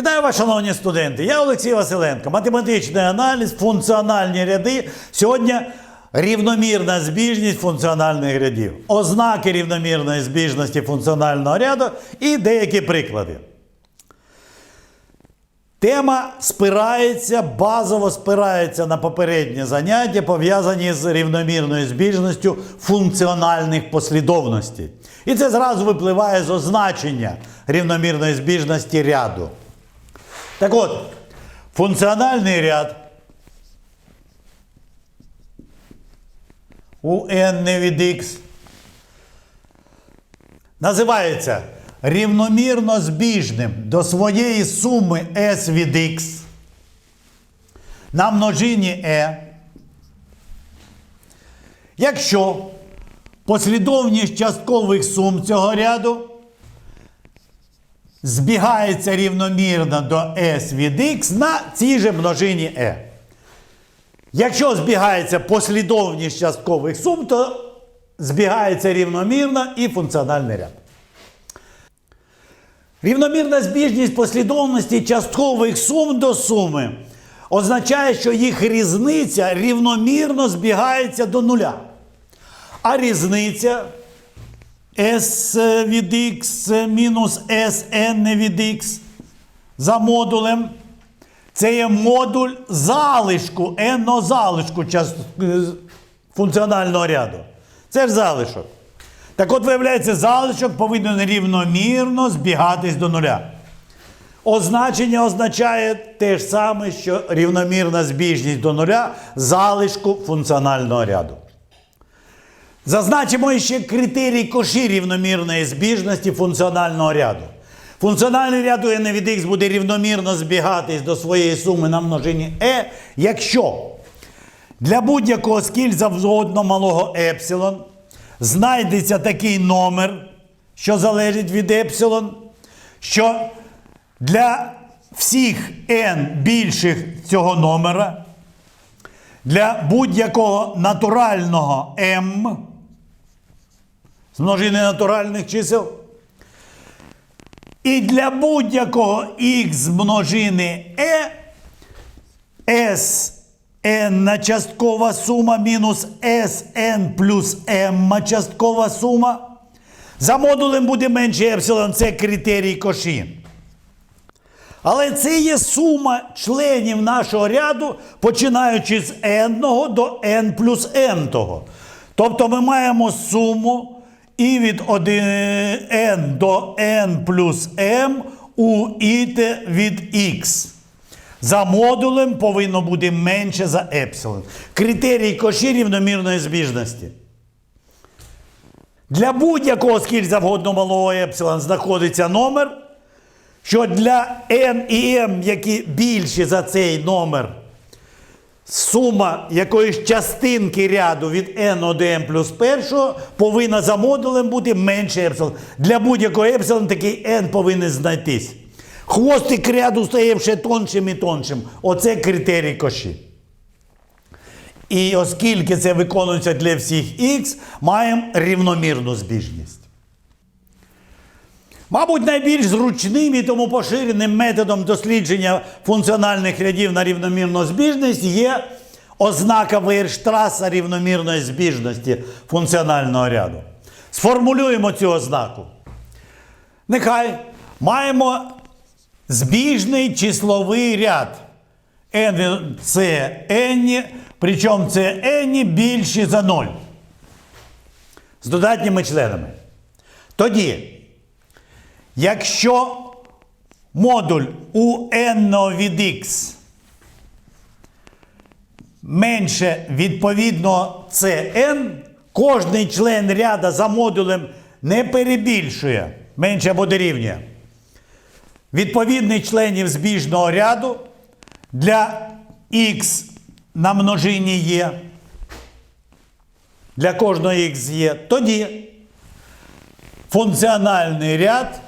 Вітаю вас, шановні студенти. Я Олексій Василенко. Математичний аналіз, функціональні ряди. Сьогодні рівномірна збіжність функціональних рядів, ознаки рівномірної збіжності функціонального ряду і деякі приклади. Тема спирається, базово спирається на попередні заняття, пов'язані з рівномірною збіжністю функціональних послідовностей. І це зразу випливає з означення рівномірної збіжності ряду. Так от, функціональний ряд. У n від x. Називається рівномірно збіжним до своєї суми s від x. На множині e, якщо послідовність часткових сум цього ряду збігається рівномірно до s від x на цій же множині e. Якщо збігається послідовність часткових сум, то збігається рівномірно і функціональний ряд. Рівномірна збіжність послідовності часткових сум до суми означає, що їх різниця рівномірно збігається до нуля. А різниця s від x мінус sn від x за модулем. Це є модуль залишку, n функціонального ряду. Це ж залишок. Так от, виявляється, залишок повинен рівномірно збігатись до нуля. Означення означає те ж саме, що рівномірна збіжність до нуля залишку функціонального ряду. Зазначимо ще критерій коші рівномірної збіжності функціонального ряду. Функціональний ряд у n буде рівномірно збігатись до своєї суми на множині e, якщо для будь-якого скіль завгодно малого епсилон знайдеться такий номер, що залежить від епсилон, що для всіх n більших цього номера, для будь-якого натурального m множини натуральних чисел, і для будь-якого х множини e Sn часткова сума мінус Sn плюс m часткова сума. За модулем буде менше епсилон, це критерій коші. Але це є сума членів нашого ряду, починаючи з n до n плюс n. Тобто ми маємо суму і від 1 n до n плюс m у іте від x. За модулем повинно бути менше за епсилон. Критерій коші рівномірної збіжності. Для будь-якого скіль завгодно малого епсилон знаходиться номер, що для n і m, які більші за цей номер, сума якоїсь частинки ряду від n до m плюс першого повинна за модулем бути менше епсилон. Для будь-якого епсилон такий n повинен знайтись. Хвостик ряду стає ще тоншим і тоншим. Оце критерій коші. І оскільки це виконується для всіх х, маємо рівномірну збіжність. Мабуть, найбільш зручним і тому поширеним методом дослідження функціональних рядів на рівномірну збіжність є ознака Вейерштраса рівномірної збіжності функціонального ряду. Сформулюємо цю ознаку. Нехай маємо збіжний числовий ряд. n це n, причому це n більше за 0. З додатніми членами. Тоді, якщо модуль у n від x менше відповідно це n, кожний член ряда за модулем не перебільшує менше або дорівнює. Відповідний членів збіжного ряду для x на множині є. Для кожного x є. Тоді функціональний ряд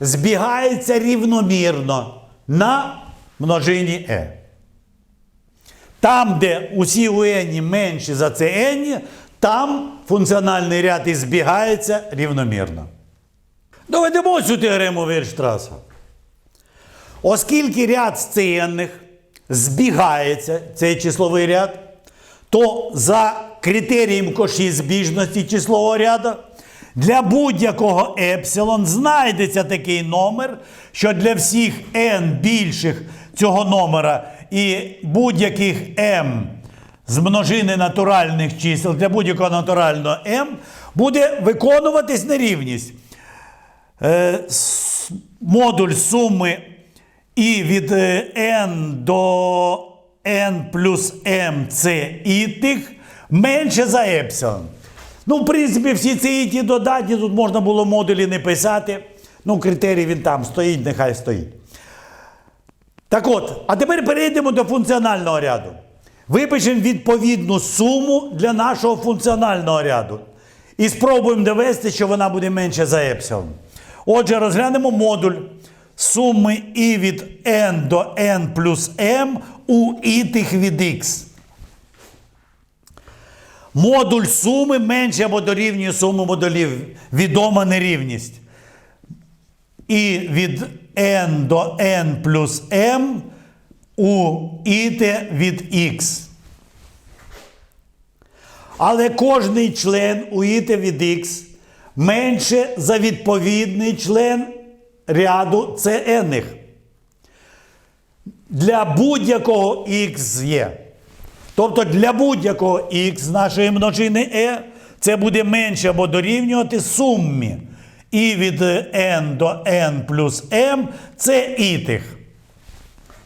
збігається рівномірно на множині e. Там, де усі у n менші за це n, там функціональний ряд і збігається рівномірно. Доведемо цю теорему Вірштраса. Оскільки ряд зцінних збігається, цей числовий ряд, то за критерієм коші збіжності числового ряду для будь-якого епсилон знайдеться такий номер, що для всіх n більших цього номера і будь-яких m з множини натуральних чисел для будь-якого натурального m буде виконуватись нерівність. Е, модуль суми і від е, n до n плюс m це ітих менше за епсилон. Ну, в принципі, всі ці іті додатні, тут можна було модулі не писати. Ну, критерій він там стоїть, нехай стоїть. Так от, а тепер перейдемо до функціонального ряду. Випишемо відповідну суму для нашого функціонального ряду. І спробуємо довести, що вона буде менше за епсилон. Отже, розглянемо модуль суми і від n до n плюс m у ітих від x. Модуль суми менше або дорівнює суми модулів. Відома нерівність. І від n до n плюс m у іте від x. Але кожний член у іте від x менше за відповідний член ряду cn. Для будь-якого x є. Тобто для будь-якого x нашої множини e це буде менше або дорівнювати сумі. І від n до n плюс m це ітих.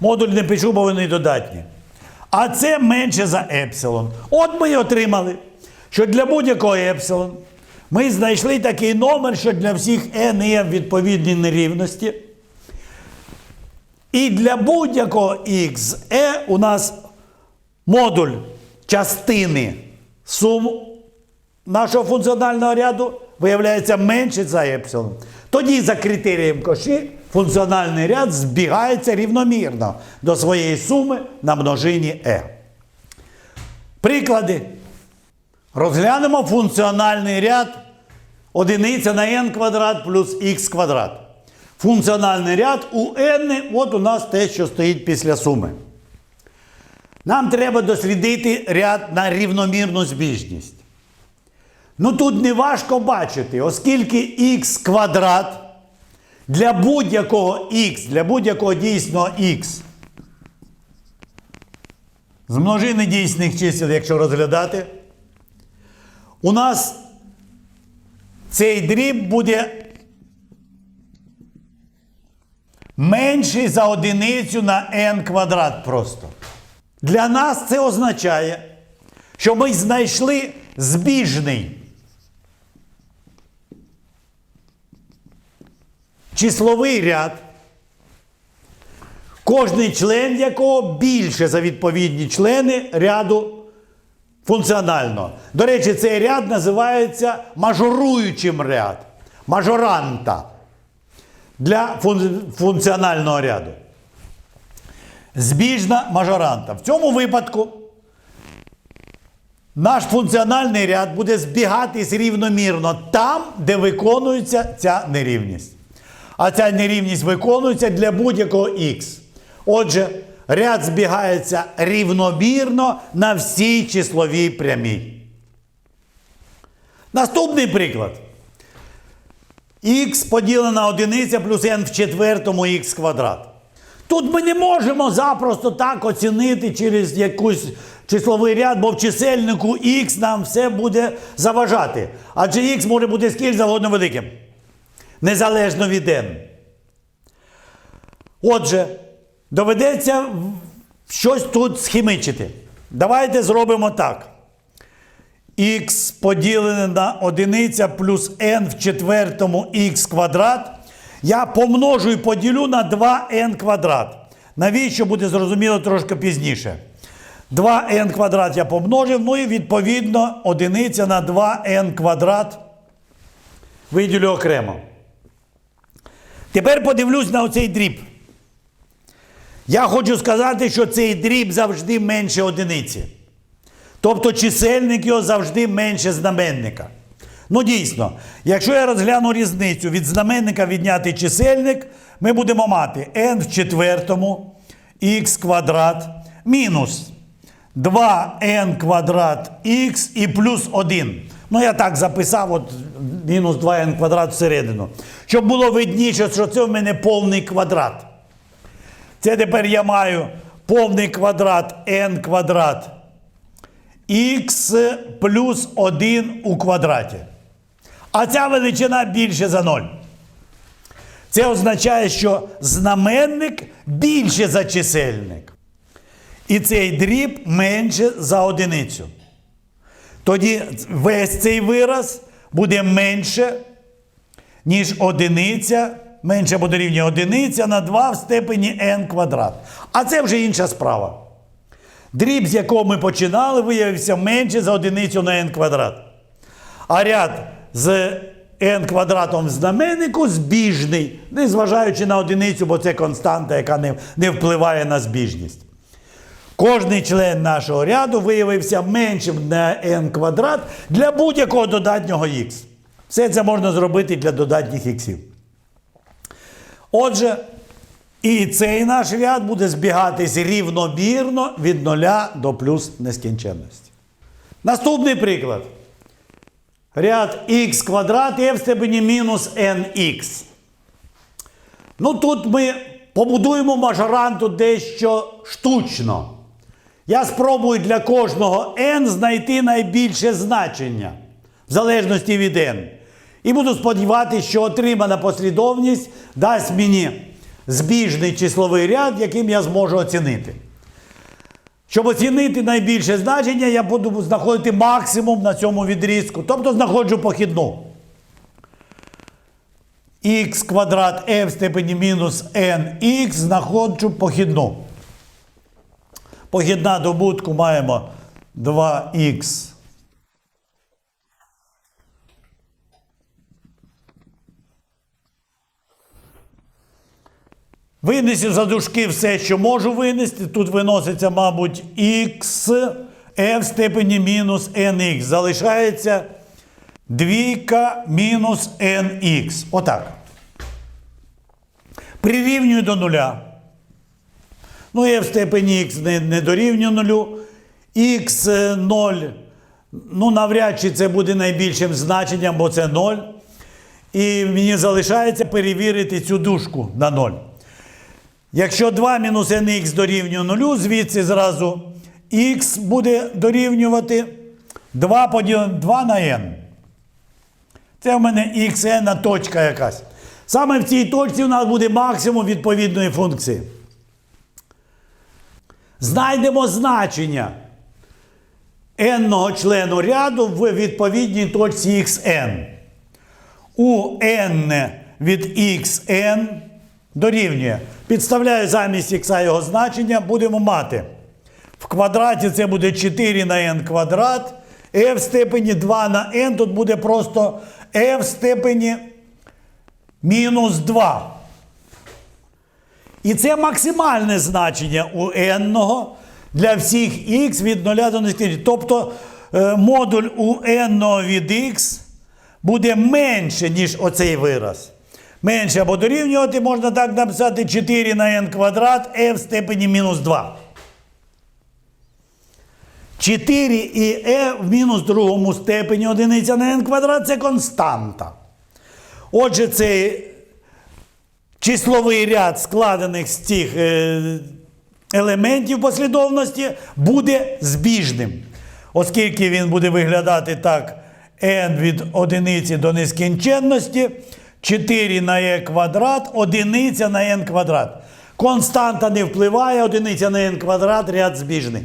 Модуль не пишу, бо вони додатні. А це менше за епсилон. От ми і отримали, що для будь-якого епсилон ми знайшли такий номер, що для всіх n є відповідні нерівності. І для будь-якого x e у нас модуль частини сум нашого функціонального ряду виявляється менше за епсилон. Тоді за критерієм коші функціональний ряд збігається рівномірно до своєї суми на множині e. Приклади. Розглянемо функціональний ряд одиниця на n квадрат плюс х квадрат. Функціональний ряд у n, от у нас те, що стоїть після суми. Нам треба дослідити ряд на рівномірну збіжність. Ну тут не важко бачити, оскільки х квадрат для будь-якого х, для будь-якого дійсного х. З множини дійсних чисел, якщо розглядати, у нас цей дріб буде менший за одиницю на n квадрат просто. Для нас це означає, що ми знайшли збіжний числовий ряд, кожний член якого більше за відповідні члени ряду функціонального. До речі, цей ряд називається мажоруючим ряд, мажоранта для функціонального ряду. Збіжна мажоранта. В цьому випадку наш функціональний ряд буде збігатись рівномірно там, де виконується ця нерівність. А ця нерівність виконується для будь-якого х. Отже, ряд збігається рівномірно на всій числовій прямій. Наступний приклад. х поділена на одиниця плюс n в четвертому х квадрат. Тут ми не можемо запросто так оцінити через якийсь числовий ряд, бо в чисельнику х нам все буде заважати. Адже х може бути скільки завгодно великим. Незалежно від n. Отже, доведеться щось тут схімичити. Давайте зробимо так. х поділене на одиниця плюс n в четвертому х квадрат. Я помножу і поділю на 2n квадрат. Навіщо буде зрозуміло трошки пізніше. 2n квадрат я помножив, ну і відповідно одиниця на 2n квадрат виділю окремо. Тепер подивлюсь на оцей дріб. Я хочу сказати, що цей дріб завжди менше одиниці. Тобто чисельник його завжди менше знаменника. Ну, дійсно, якщо я розгляну різницю від знаменника відняти чисельник, ми будемо мати n в четвертому х квадрат мінус 2n квадрат х і плюс 1. Ну, я так записав, от мінус 2n квадрат всередину. Щоб було видніше, що це в мене повний квадрат. Це тепер я маю повний квадрат n квадрат х плюс 1 у квадраті. А ця величина більше за 0. Це означає, що знаменник більше за чисельник. І цей дріб менше за одиницю. Тоді весь цей вираз буде менше, ніж одиниця, менше буде рівня одиниця на 2 в степені n квадрат. А це вже інша справа. Дріб, з якого ми починали, виявився менше за одиницю на n квадрат. А ряд з n квадратом в знаменнику збіжний, незважаючи на одиницю, бо це константа, яка не, не впливає на збіжність. Кожний член нашого ряду виявився меншим на n квадрат для будь-якого додатнього х. Все це можна зробити для додатніх іксів. Отже, і цей наш ряд буде збігатись рівномірно від 0 до плюс нескінченності. Наступний приклад. Ряд х квадрат є в степені мінус nx. Ну тут ми побудуємо мажоранту дещо штучно. Я спробую для кожного n знайти найбільше значення в залежності від n. І буду сподіватися, що отримана послідовність дасть мені збіжний числовий ряд, яким я зможу оцінити. Щоб оцінити найбільше значення, я буду знаходити максимум на цьому відрізку. Тобто знаходжу похідну. х квадрат f в степені мінус nx знаходжу похідну. Похідна добутку маємо 2х. Винесу за дужки все, що можу винести. Тут виноситься, мабуть, х, f в степені мінус nx. Залишається двійка мінус nx. Отак. Прирівнюю до нуля. Ну, f в степені х не, не дорівнює нулю. х 0. Ну, навряд чи це буде найбільшим значенням, бо це 0. І мені залишається перевірити цю дужку на 0. Якщо 2 мінус nx дорівнює 0, звідси зразу х буде дорівнювати 2 поділено 2 на n. Це в мене xn точка якась. Саме в цій точці у нас буде максимум відповідної функції. Знайдемо значення n-ного члену ряду в відповідній точці xn. У n від xn дорівнює. Підставляю замість х його значення, будемо мати. В квадраті це буде 4 на n квадрат. f в степені 2 на n, тут буде просто f в степені мінус 2. І це максимальне значення у n для всіх х від 0 до нескінченності. Тобто е, модуль у n від x буде менше, ніж оцей вираз. Менше або дорівнювати можна так написати 4 на n квадрат f в степені мінус 2. 4 і e в мінус другому степені одиниця на n квадрат це константа. Отже, цей числовий ряд складених з цих е, елементів послідовності буде збіжним. Оскільки він буде виглядати так n від одиниці до нескінченності, 4 на e квадрат, одиниця на n квадрат. Константа не впливає, одиниця на n квадрат, ряд збіжний.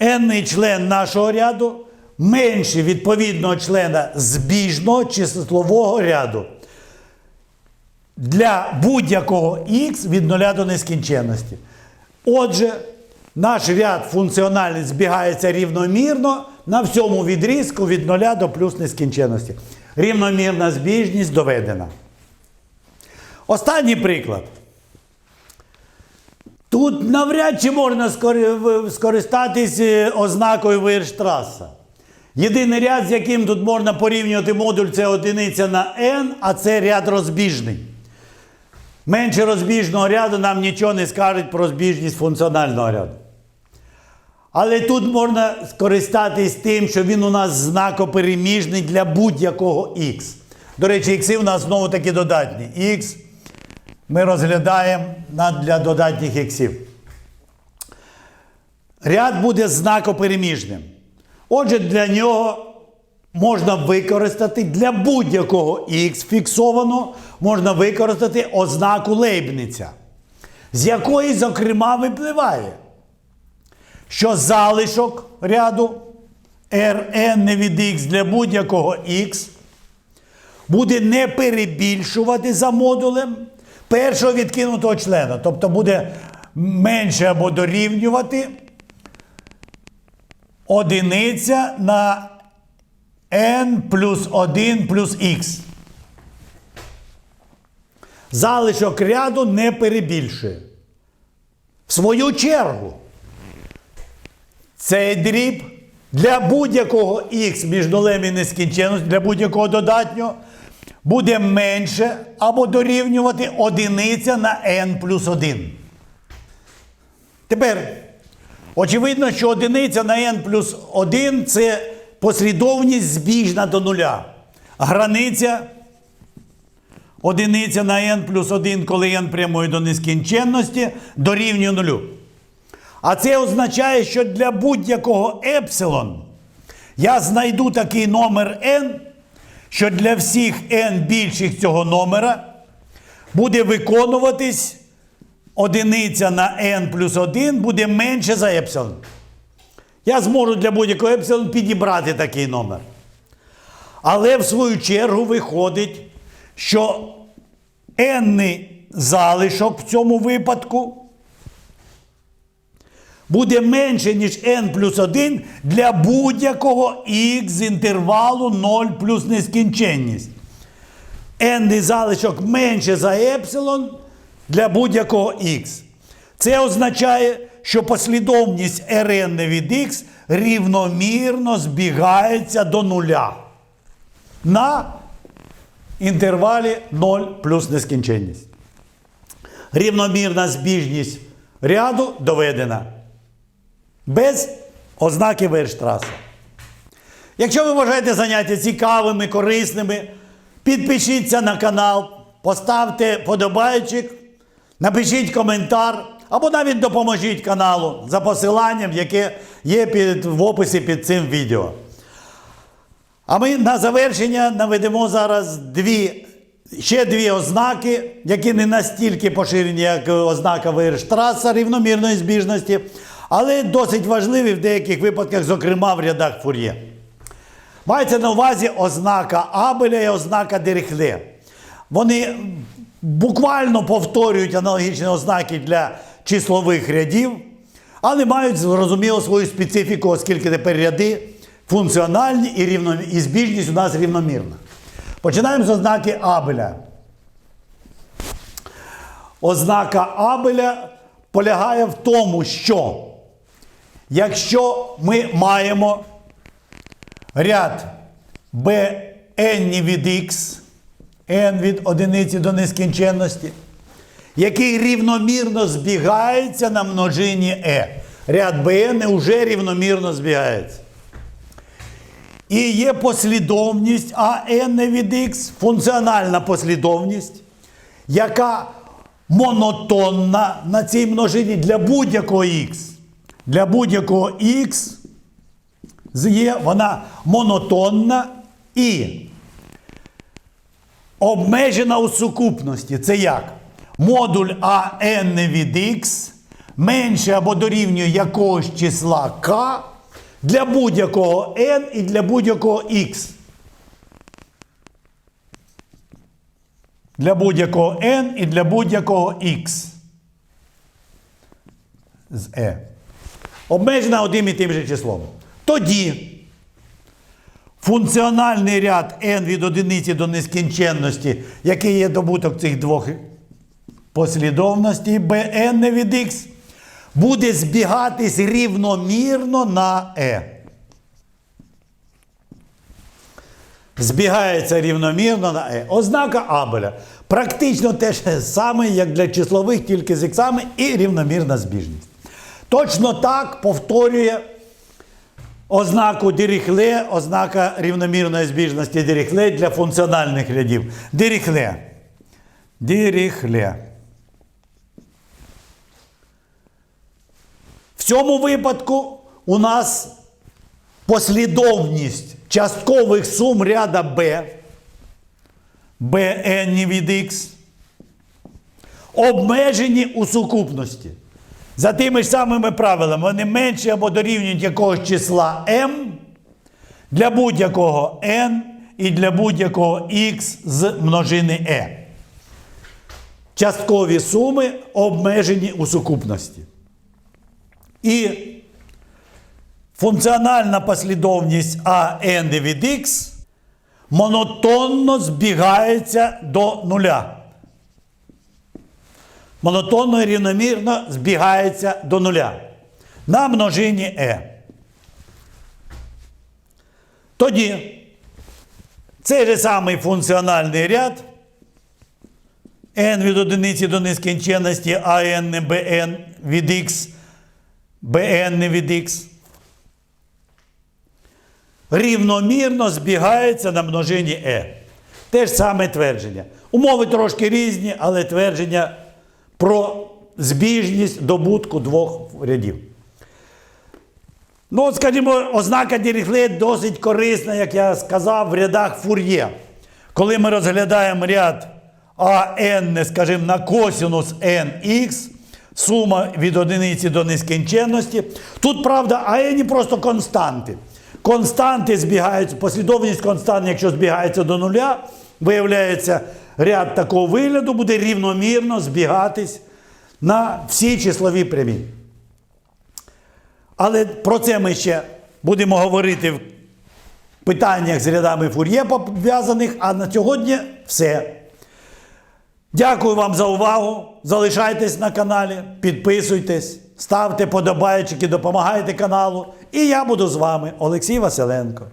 n член нашого ряду менший відповідного члена збіжного числового ряду для будь-якого х від 0 до нескінченності. Отже, наш ряд функціональний збігається рівномірно на всьому відрізку від 0 до плюс нескінченності. Рівномірна збіжність доведена. Останній приклад. Тут навряд чи можна скори- скористатись е, ознакою Вейрштраса. Єдиний ряд, з яким тут можна порівнювати модуль, це одиниця на n, а це ряд розбіжний. Менше розбіжного ряду нам нічого не скажуть про розбіжність функціонального ряду. Але тут можна скористатись тим, що він у нас знакопереміжний для будь-якого х. До речі, х у нас знову таки додатні. Х ми розглядаємо для додатніх іксів. Ряд буде знакопереміжним. Отже, для нього можна використати для будь-якого х фіксовано, можна використати ознаку Лейбниця, з якої, зокрема, випливає, що залишок ряду Rn від х для будь-якого х буде не перебільшувати за модулем першого відкинутого члена. Тобто буде менше або дорівнювати одиниця на n плюс 1 плюс х. Залишок ряду не перебільшує. В свою чергу, цей дріб для будь-якого х між нулем і нескінченністю, для будь-якого додатнього, буде менше або дорівнювати одиниця на n плюс 1. Тепер, очевидно, що одиниця на n плюс 1 це послідовність збіжна до нуля. Границя одиниця на n плюс 1, коли n прямує до нескінченності, дорівнює нулю. А це означає, що для будь-якого епсилон я знайду такий номер n, що для всіх n більших цього номера буде виконуватись одиниця на n плюс 1 буде менше за епсилон. Я зможу для будь-якого епсилон підібрати такий номер. Але в свою чергу виходить, що n залишок в цьому випадку буде менше, ніж n плюс 1 для будь-якого х з інтервалу 0 плюс нескінченність. n залишок менше за епсилон для будь-якого х. Це означає, що послідовність Rn від х рівномірно збігається до нуля на інтервалі 0 плюс нескінченність. Рівномірна збіжність ряду доведена без ознаки Вейрштраса. Якщо ви вважаєте заняття цікавими, корисними, підпишіться на канал, поставте подобайчик, напишіть коментар або навіть допоможіть каналу за посиланням, яке є під, в описі під цим відео. А ми на завершення наведемо зараз дві, ще дві ознаки, які не настільки поширені, як ознака Вейрштраса рівномірної збіжності, але досить важливі в деяких випадках, зокрема в рядах фур'є. Мається на увазі ознака Абеля і ознака Дирихле. Вони буквально повторюють аналогічні ознаки для числових рядів, але мають зрозуміло свою специфіку, оскільки тепер ряди функціональні і, рівно, і збіжність у нас рівномірна. Починаємо з ознаки Абеля. Ознака Абеля полягає в тому, що якщо ми маємо ряд bn від x, n від одиниці до нескінченності, який рівномірно збігається на множині e. Ряд bn вже рівномірно збігається. І є послідовність AN від X, функціональна послідовність, яка монотонна на цій множині для будь-якого X. Для будь-якого X є вона монотонна і обмежена у сукупності. Це як? Модуль AN від X менше або дорівнює якогось числа K для будь-якого n і для будь-якого x. Для будь-якого n і для будь-якого x. З e. Обмежена одним і тим же числом. Тоді функціональний ряд n від одиниці до нескінченності, який є добуток цих двох послідовностей, bn від x, буде збігатись рівномірно на e. збігається рівномірно на е. Ознака Абеля. Практично те ж саме, як для числових, тільки з іксами і рівномірна збіжність. Точно так повторює ознаку Диріхле, ознака рівномірної збіжності Диріхле для функціональних рядів. Диріхле. Диріхле. В цьому випадку у нас послідовність часткових сум ряда B, Bn від x, обмежені у сукупності. За тими ж самими правилами, вони менші або дорівнюють якогось числа m для будь-якого n і для будь-якого x з множини e. Часткові суми обмежені у сукупності. І функціональна послідовність AN від X монотонно збігається до нуля. Монотонно і рівномірно збігається до нуля на множині E. Тоді цей же самий функціональний ряд n від одиниці до нескінченності, AN, BN від X, BN від X рівномірно збігається на множині e. Те ж саме твердження. Умови трошки різні, але твердження про збіжність добутку двох рядів. Ну, от, скажімо, ознака Діріхле досить корисна, як я сказав, в рядах фур'є. Коли ми розглядаємо ряд АН, скажімо, на косінус nx, сума від одиниці до нескінченності. Тут, правда, АН просто константи. Константи збігаються, послідовність констант, якщо збігається до нуля, виявляється, ряд такого вигляду буде рівномірно збігатись на всі числові прямі. Але про це ми ще будемо говорити в питаннях з рядами фур'є пов'язаних. А на сьогодні все. Дякую вам за увагу. Залишайтесь на каналі, підписуйтесь, ставте подобайчики, допомагайте каналу. І я буду з вами, Олексій Василенко.